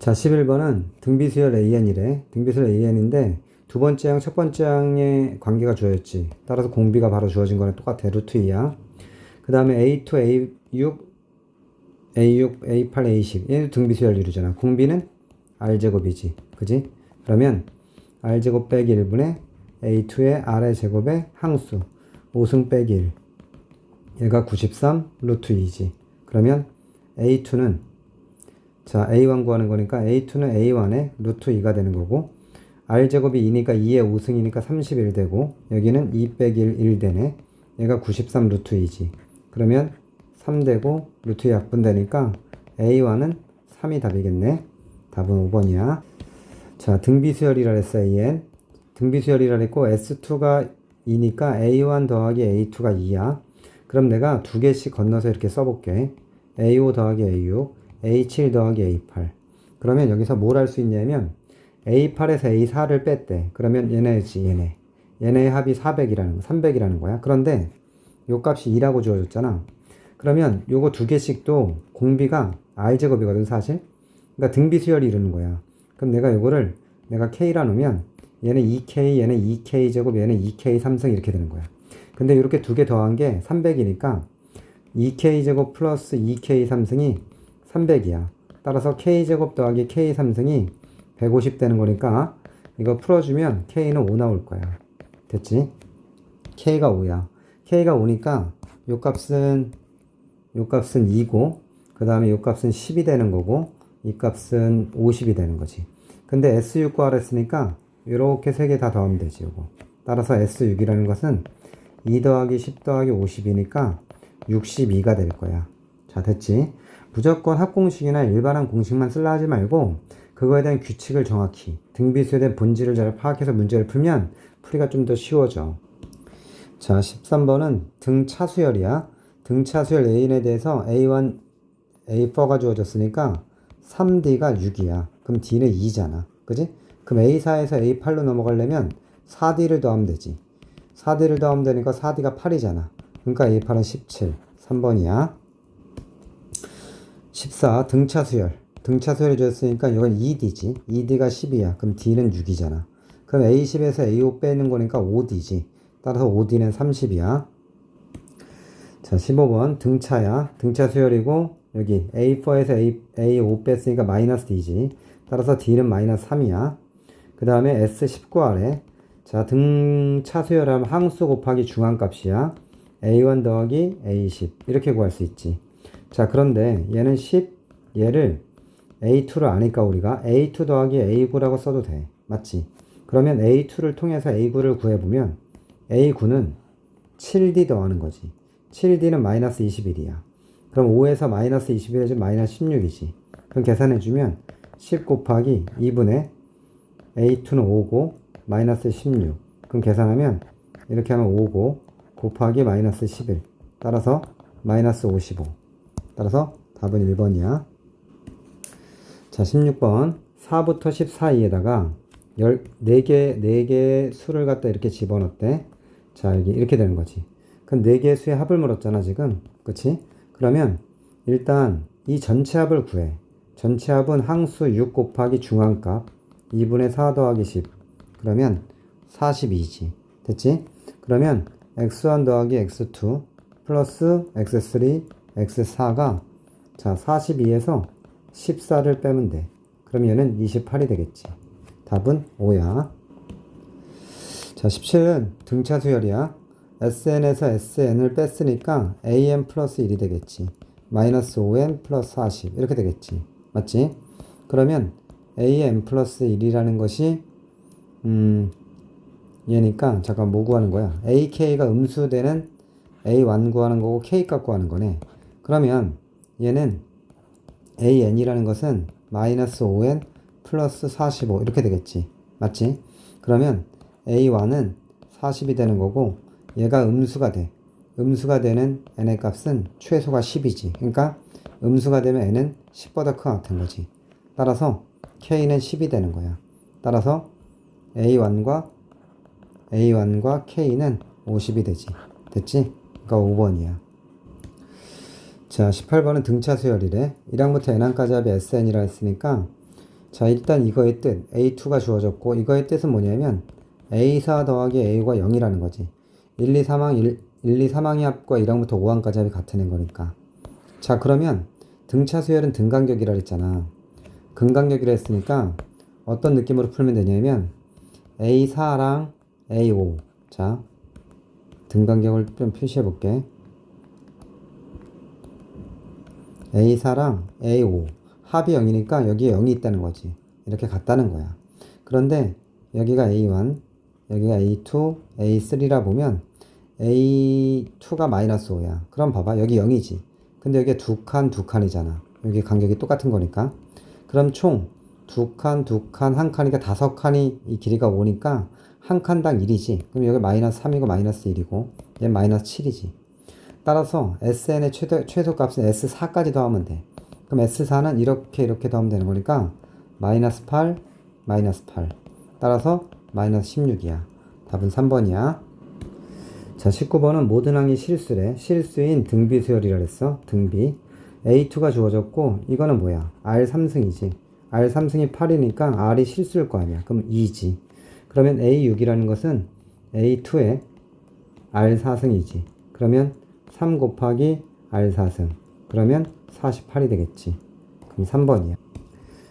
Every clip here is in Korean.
자, 11번은 등비수열 AN이래. 등비수열 AN인데 두 번째 항, 첫 번째 항의 관계가 주어졌지. 따라서 공비가 바로 주어진 거랑 똑같아. 루트 2야. 그 다음에 A2, A6, A6, A8, A10. 얘도 등비수열 이루잖아. 공비는 R제곱이지. 그지? 그러면 R제곱 빼기 1분의 A2의 R의 제곱의 항수. 5승 빼기 1. 얘가 93 루트 2지. 그러면 A2는 자 A1 구하는 거니까 A2는 A1의 루트 2가 되는 거고 R제곱이 2니까 2의 5승이니까 31 되고 여기는 2 빼기 1, 1 되네. 얘가 93 루트 2지. 그러면 3 되고 루트 2 약분되니까 A1은 3이 답이겠네. 답은 5번이야. 자 등비수열이라 했어 AN. 등비수열이라 했고 S2가 2니까 A1 더하기 A2가 2야. 그럼 내가 두 개씩 건너서 이렇게 써볼게. A5 더하기 A6, A7 더하기 A8. 그러면 여기서 뭘 할 수 있냐면 A8에서 A4를 뺐대. 그러면 얘네지 얘네. 얘네의 합이 400이라는 거, 300이라는 거야. 그런데 요 값이 2라고 주어졌잖아. 그러면 요거 두 개씩도 공비가 R제곱이거든 사실. 그러니까 등비 수열이 이루는 거야. 그럼 내가 요거를 내가 K라 놓으면 얘는 2K, 얘는 2K 제곱, 얘는 2K 삼성 이렇게 되는 거야. 근데 이렇게 두 개 더한 게 300이니까 2K 제곱 플러스 2K 삼승이 300이야. 따라서 K 제곱 더하기 K 삼승이 150 되는 거니까 이거 풀어주면 K는 5 나올 거야. 됐지? K가 5야. K가 5니까 요 값은 요 값은 2고 그 다음에 요 값은 10이 되는 거고 이 값은 50이 되는 거지. 근데 S6 구하라 했으니까 이렇게 세 개 다 더하면 되지 요거. 따라서 S6이라는 것은 2 더하기 10 더하기 50이니까 62가 될 거야. 자, 됐지? 무조건 합공식이나 일반한 공식만 쓸라 하지 말고 그거에 대한 규칙을 정확히 등비수에 대한 본질을 잘 파악해서 문제를 풀면 풀이가 좀 더 쉬워져. 자, 13번은 등차수열이야. 등차수열 A인에 대해서 A1, A4가 주어졌으니까 3D가 6이야. 그럼 D는 2잖아. 그지? 그럼 A4에서 A8로 넘어가려면 4D를 더하면 되지. 4D를 더하면 되니까 4D가 8이잖아. 그러니까 A8은 17. 3번이야. 14. 등차 수열. 등차 수열이 줬으니까 이건 2D지. 2D가 10이야. 그럼 D는 6이잖아. 그럼 A10에서 A5 빼는 거니까 5D지. 따라서 5D는 30이야. 자, 15번. 등차야. 등차 수열이고, 여기 A4에서 A, A5 뺐으니까 마이너스 D지. 따라서 D는 마이너스 3이야. 그 다음에 S19 아래. 자, 등차 수열하면 항수 곱하기 중앙값이야. A1 더하기 A10. 이렇게 구할 수 있지. 자, 그런데 얘는 10, 얘를 A2를 아니까 우리가 A2 더하기 A9라고 써도 돼. 맞지? 그러면 A2를 통해서 A9를 구해보면 A9는 7D 더하는 거지. 7D는 마이너스 21이야. 그럼 5에서 마이너스 21 해주면 마이너스 16이지. 그럼 계산해주면 10 곱하기 2분의 A2는 5고 마이너스 16. 그럼 계산하면 이렇게 하면 5고 곱하기 마이너스 11. 따라서 마이너스 55. 따라서 답은 1번이야. 자, 16번. 4부터 10 사이에다가 4개, 4개의 수를 갖다 이렇게 집어넣대. 자, 여기 이렇게 되는 거지. 그럼 4개의 수의 합을 물었잖아, 지금. 그치? 그러면 일단 이 전체 합을 구해. 전체 합은 항수 6 곱하기 중앙값 2분의 4 더하기 10. 그러면 42지. 됐지? 그러면 x1 더하기 x2 플러스 x3, x4가 자 42에서 14를 빼면 돼. 얘는 28이 되겠지. 답은 5야. 자 17은 등차 수열이야. SN에서 SN을 뺐으니까 AN 플러스 1이 되겠지. 마이너스 5N 플러스 40 이렇게 되겠지. 맞지? 그러면 AN 플러스 1이라는 것이 음 얘니까 잠깐 뭐 구하는 거야? AK가 음수되는 A1 구하는 거고 K 값 구하는 거네. 그러면 얘는 AN이라는 것은 마이너스 5N 플러스 45 이렇게 되겠지. 맞지? 그러면 A1은 40이 되는 거고 얘가 음수가 돼. 음수가 되는 n의 값은 최소가 10이지. 그러니까 음수가 되면 n은 10보다 큰 같은 거지. 따라서 k는 10이 되는 거야. 따라서 a1과 a1과 k는 50이 되지. 됐지? 그러니까 5번이야. 자, 18번은 등차 수열이래. 1항부터 n항까지 합이 sn이라 했으니까 자, 일단 이거의 뜻, A2가 주어졌고, 이거의 뜻은 뭐냐면, A4 더하기 A가 0이라는 거지. 1, 2, 3항, 1, 1 2, 3항의 합과 1항부터 5항까지 합이 같은 인 거니까. 자, 그러면 등차 수열은 등간격이라 그랬잖아. 근간격이라 했으니까, 어떤 느낌으로 풀면 되냐면, A4랑 A5. 자, 등간격을 좀 표시해 볼게. A4랑 A5 합이 0이니까 여기에 0이 있다는 거지. 이렇게 같다는 거야. 그런데 여기가 A1, 여기가 A2, A3라 보면 A2가 마이너스 5야. 그럼 봐봐. 여기 0이지. 근데 여기가 두 칸, 두 칸이잖아. 여기 간격이 똑같은 거니까. 그럼 총 두 칸, 두 칸, 한 칸이니까 다섯 칸이 이 길이가 5니까 한 칸당 1이지. 그럼 여기 마이너스 3이고 마이너스 1이고 얘 마이너스 7이지. 따라서 SN의 최대, 최소 값은 S4까지 더하면 돼. 그럼 S4는 이렇게 이렇게 더하면 되는 거니까 마이너스 8, 마이너스 8. 따라서 마이너스 16이야. 답은 3번이야. 자, 19번은 모든 항이 실수래. 실수인 등비 수열이라 그랬어. 등비. A2가 주어졌고, 이거는 뭐야? R3승이지. R3승이 8이니까 R이 실수일 거 아니야. 그럼 2지. 그러면 A6이라는 것은 A2의 R4승이지. 그러면 3 곱하기 R4승. 그러면 48이 되겠지. 그럼 3번이야.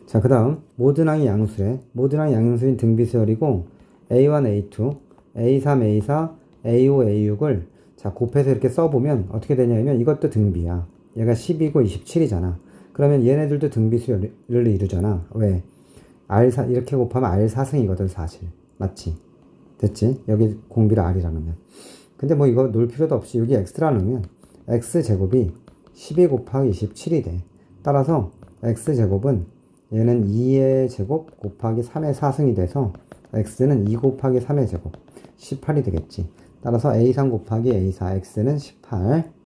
자, 그 다음, 모든 항이 양수래. 모든 항이 양수인 등비수열이고, A1, A2, A3, A4, A5, A6을 자, 곱해서 이렇게 써보면 어떻게 되냐면 이것도 등비야. 얘가 10이고 27이잖아. 그러면 얘네들도 등비수열을 이루잖아. 왜? R4, 이렇게 곱하면 R4승이거든, 사실. 맞지? 됐지? 여기 공비를 R이라 놓으면. 근데 뭐 이거 놓을 필요도 없이 여기 X라 놓으면 X제곱이 12 곱하기 27이 돼. 따라서 X제곱은 얘는 2의 제곱 곱하기 3의 4승이 돼서 X는 2 곱하기 3의 제곱 18이 되겠지. 따라서 A3 곱하기 A4 X는 18